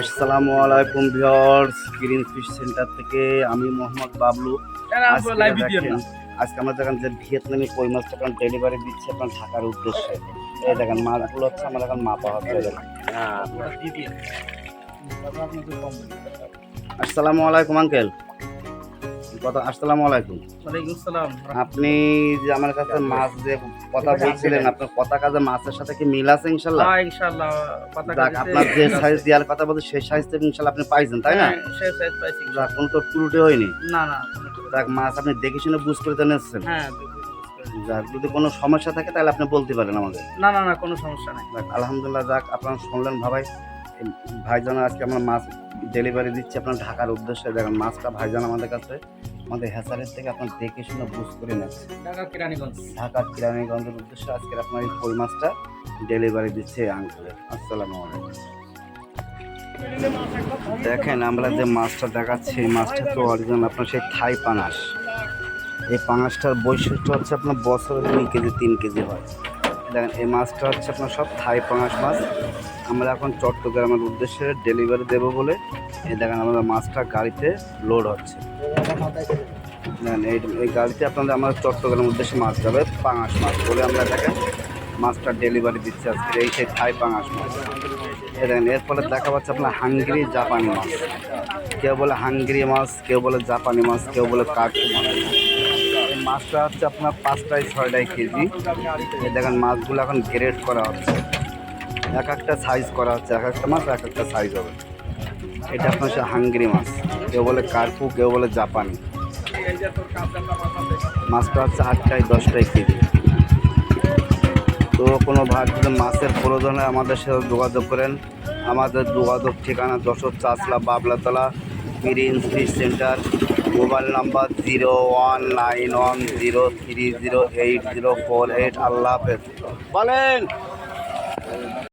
আসসালামু আলাইকুম viewers green fish centre থেকে আমি মোহাম্মদ বাবলু। আজকে আমরা দেখেন যে ভিয়েতনামি কই মাছটা এখন ডেলিভারি দিচ্ছে আপনার ঢাকার উদ্দেশ্যে। এই দেখেন মাছগুলো হচ্ছে আমার এখন মাপা হচ্ছে। দেখেন। আসসালামু আলাইকুম আঙ্কেল কত আসসালামু আলাইকুম। ওয়ালাইকুম সালাম আপনি যে আমার কাছে মাছ যে কথা বলছিলেন আপনার কথা কাজে মাছের সাথে কি মিল আছে ইনশাল্লাহ? হ্যাঁ ইনশাআল্লাহ পাতা যাক আপনার যে সাইজ দেওয়ার কথা বলছে সেই সাইজ থেকে ইনশাল্লাহ আপনি পাইছেন তাই না? সেই সাইজ পাইছি। যাক কোনো তো ত্রুটি হয়নি। না না যাক মাছ আপনি দেখে শুনে বুঝ করে তো নিচ্ছেন। হ্যাঁ যাক যদি কোনো সমস্যা থাকে তাহলে আপনি বলতে পারেন আমাদের। না না না কোনো সমস্যা নাই। আলহামদুলিল্লাহ যাক আপনারা শুনলেন ভাই ভাইজান আজকে আমরা মাছ ডেলিভারি দিচ্ছি। আপনার ঢাকার উদ্দেশ্যে দেখেন মাছটা ভাইজান আমাদের কাছে। আমাদের হ্যাচারের থেকে আপনার দেখে শুনে বুঝ করে নেন। ঢাকা কিরানীগঞ্জ। ঢাকার কিরানীগঞ্জের উদ্দেশ্যে আজকে আপনার এই কই মাছটা ডেলিভারি দিচ্ছে আঙ্কেলের আসসালামু আলাইকুম। দেখেন আমরা যে মাছটা দেখাচ্ছি এই মাছটা তো অরিজিনাল আপনার সেই থাই পাঙাশ। এই পাঙাশটার বৈশিষ্ট্য হচ্ছে আপনার বছরে দুই কেজি তিন কেজি হয়। দেখেন, এই মাছটা হচ্ছে আপনার সব থাই পাঙাশ মাছ। আমরা এখন চট্টগ্রামের উদ্দেশ্যে ডেলিভারি দেবো বলে। এই দেখেন, আমাদের মাছটা গাড়িতে লোড হচ্ছে। দেখেন, এই এই গাড়িতে আপনাদের আমরা চট্টগ্রামের উদ্দেশ্যে মাছ যাবে পাঙাশ মাছ বলে আমরা দেখেন মাছটা ডেলিভারি দিচ্ছি আজকে, এই সেই থাই পাঙাশ মাছ। এই দেখেন এরপরে দেখা পাচ্ছে আপনার হাঙ্গেরি জাপানি মাছ। কেউ বলে হাঙ্গেরি মাছ, কেউ বলে জাপানি মাছ, কেউ বলে কাকু মাছ। মাছটা হচ্ছে আপনার পাঁচটায় ছয়টায় কেজি। দেখেন মাছগুলো এখন গ্রেড করা হচ্ছে। এক একটা সাইজ করা হচ্ছে, এক একটা মাছ, এক একটা সাইজ হবে। এটা আপনার হচ্ছে হাঙ্গেরি মাছ। কেউ বলে কার্পু, কেউ বলে জাপানি। মাছটা হচ্ছে আটটায় দশটায় কেজি। তো কোনো ভাগ যদি মাছের প্রয়োজন হয় আমাদের সাথে যোগাযোগ করেন। আমাদের যোগাযোগ ঠিকানা Jessore Chashla Bablatala Mirin fridge centre, mobile number zero one nine one zero three zero eight zero four eight. আল্লাহ হাফেজ। বলেন।